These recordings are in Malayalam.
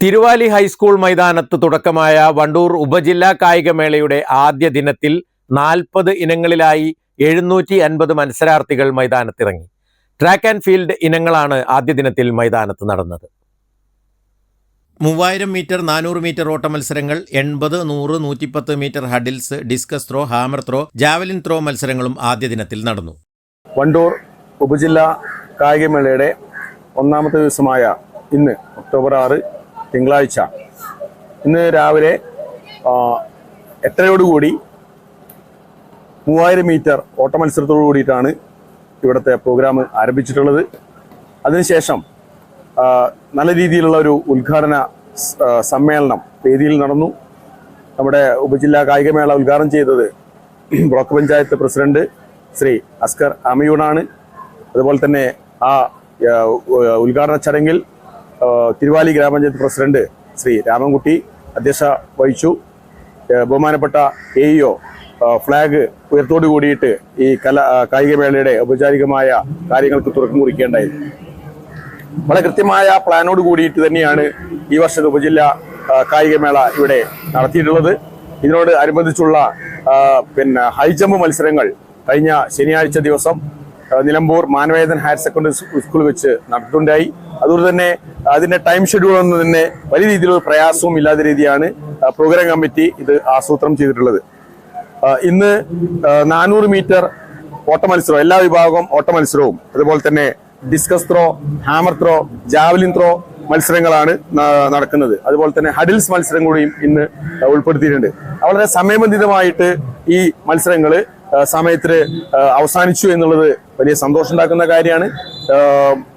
Thiruvali high school മൈതാനത്ത് തുടക്കമായ വണ്ടൂർ ഉപജില്ലാ കായികമേളയുടെ ആദ്യ ദിനത്തിൽ നാൽപ്പത് ഇനങ്ങളിലായി എഴുന്നൂറ്റി അൻപത് മത്സരാർത്ഥികൾ മൈതാനത്തിറങ്ങി. ട്രാക്ക് ആൻഡ് ഫീൽഡ് ഇനങ്ങളാണ് ആദ്യ ദിനത്തിൽ മൈതാനത്ത് നടന്നത്. മൂവായിരം മീറ്റർ നാനൂറ് മീറ്റർ ഓട്ട മത്സരങ്ങൾ എൺപത് നൂറ് നൂറ്റിപ്പത്ത് metre hurdles discus throw hammer throw javelin throw മത്സരങ്ങളും ആദ്യ ദിനത്തിൽ നടന്നു. വണ്ടൂർ ഉപജില്ലാ കായികമേളയുടെ ഒന്നാമത്തെ ദിവസമായ ഇന്ന് ഒക്ടോബർ ആറ് തിങ്കളാഴ്ച. ഇന്ന് രാവിലെ എട്ടരയോടുകൂടി മൂവായിരം മീറ്റർ ഓട്ട മത്സരത്തോടു കൂടിയിട്ടാണ് ഇവിടുത്തെ പ്രോഗ്രാം ആരംഭിച്ചിട്ടുള്ളത്. അതിനുശേഷം നല്ല രീതിയിലുള്ള ഒരു ഉദ്ഘാടന സമ്മേളനം വേദിയിൽ നടന്നു. നമ്മുടെ ഉപജില്ലാ കായികമേള ഉദ്ഘാടനം ചെയ്തത് ബ്ലോക്ക് പഞ്ചായത്ത് പ്രസിഡന്റ് ശ്രീ അസ്കർ അമയൂണാണ്. അതുപോലെ തന്നെ ആ ഉദ്ഘാടന ചടങ്ങിൽ തിരുവാലി ഗ്രാമപഞ്ചായത്ത് പ്രസിഡന്റ് ശ്രീ രാമൻകുട്ടി അധ്യക്ഷ വഹിച്ചു. ബഹുമാനപ്പെട്ട എ ഇഒ ഫ്ലാഗ് ഉയർത്തോടു കൂടിയിട്ട് ഈ കല കായികമേളയുടെ ഔപചാരികമായ കാര്യങ്ങൾക്ക് തുടക്കം കുറിക്കേണ്ടായിരുന്നു വളരെ കൃത്യമായ പ്ലാനോട് കൂടിയിട്ട് തന്നെയാണ് ഈ വർഷത്തെ ഉപജില്ല കായികമേള ഇവിടെ നടത്തിയിട്ടുള്ളത്. ഇതിനോട് അനുബന്ധിച്ചുള്ള പിന്നെ ഹൈജമ്പ് മത്സരങ്ങൾ കഴിഞ്ഞ ശനിയാഴ്ച ദിവസം Nilambur Manavedan higher secondary school വെച്ച് നടത്തുണ്ടായി അതുകൊണ്ട് തന്നെ അതിന്റെ ടൈം ഷെഡ്യൂൾ ഒന്നും തന്നെ വലിയ രീതിയിലൊരു പ്രയാസവും ഇല്ലാത്ത രീതിയാണ് പ്രോഗ്രാം കമ്മിറ്റി ഇത് ആസൂത്രണം ചെയ്തിട്ടുള്ളത്. ഇന്ന് നാനൂറ് മീറ്റർ ഓട്ട മത്സരം എല്ലാ വിഭാഗവും ഓട്ട മത്സരവും അതുപോലെ തന്നെ discus throw hammer throw javelin throw മത്സരങ്ങളാണ് നടക്കുന്നത്. അതുപോലെ തന്നെ ഹഡിൽസ് മത്സരം കൂടിയും ഇന്ന് ഉൾപ്പെടുത്തിയിട്ടുണ്ട്. വളരെ സമയബന്ധിതമായിട്ട് ഈ മത്സരങ്ങൾ സമയത്തിന് അവസാനിച്ചു എന്നുള്ളത് വലിയ സന്തോഷം ഉണ്ടാക്കുന്ന കാര്യമാണ്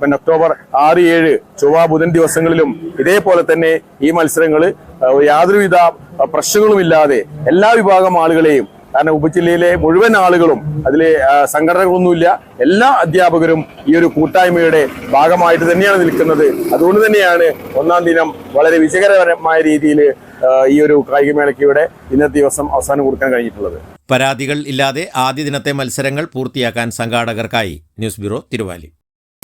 പിന്നെ ഒക്ടോബർ ആറ് ഏഴ് ചൊവ്വ ബുധൻ ദിവസങ്ങളിലും ഇതേപോലെ തന്നെ ഈ മത്സരങ്ങൾ യാതൊരുവിധ പ്രശ്നങ്ങളുമില്ലാതെ എല്ലാ വിഭാഗം ആളുകളെയും കാരണം ഉപജില്ലയിലെ മുഴുവൻ ആളുകളും അതിലെ ആ, സംഘടനകളൊന്നുമില്ല. എല്ലാ അധ്യാപകരും ഈ ഒരു കൂട്ടായ്മയുടെ ഭാഗമായിട്ട് തന്നെയാണ് നിൽക്കുന്നത്. അതുകൊണ്ട് തന്നെയാണ് ഒന്നാം ദിനം വളരെ വിജയകരമായ രീതിയിൽ ഈ ഒരു കായികമേളയ്ക്ക് ഇവിടെ ഇന്നത്തെ ദിവസം അവസാനം കൊടുക്കാൻ കഴിഞ്ഞിട്ടുള്ളത്. പരാതികൾ ഇല്ലാതെ ആദ്യ ദിനത്തെ മത്സരങ്ങൾ പൂർത്തിയാക്കാൻ സംഘാടകർക്കായി. News bureau Thiruvali.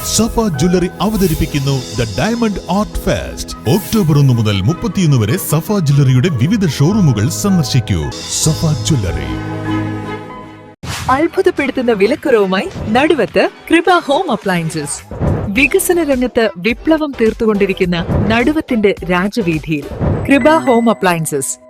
Safa jewellery അവതരിപ്പിക്കുന്നു the diamond art fest. October ഒന്ന് മുതൽ മുപ്പത്തിയൊന്ന് വരെ സഫ ജ്വല്ലറിയുടെ വിവിധ ഷോറൂമുകൾ സന്ദർശിക്കൂ. സഫ ജ്വല്ലറി. അത്ഭുതപ്പെടുത്തുന്ന വിലക്കുറവുമായി നടുവത്ത് കൃപ ഹോം അപ്ലയൻസസ്. വികസന രംഗത്ത് വിപ്ലവം തീർത്തുകൊണ്ടിരിക്കുന്ന നടുവത്തിന്റെ രാജവീതിയിൽ കൃപ ഹോം അപ്ലയൻസസ്.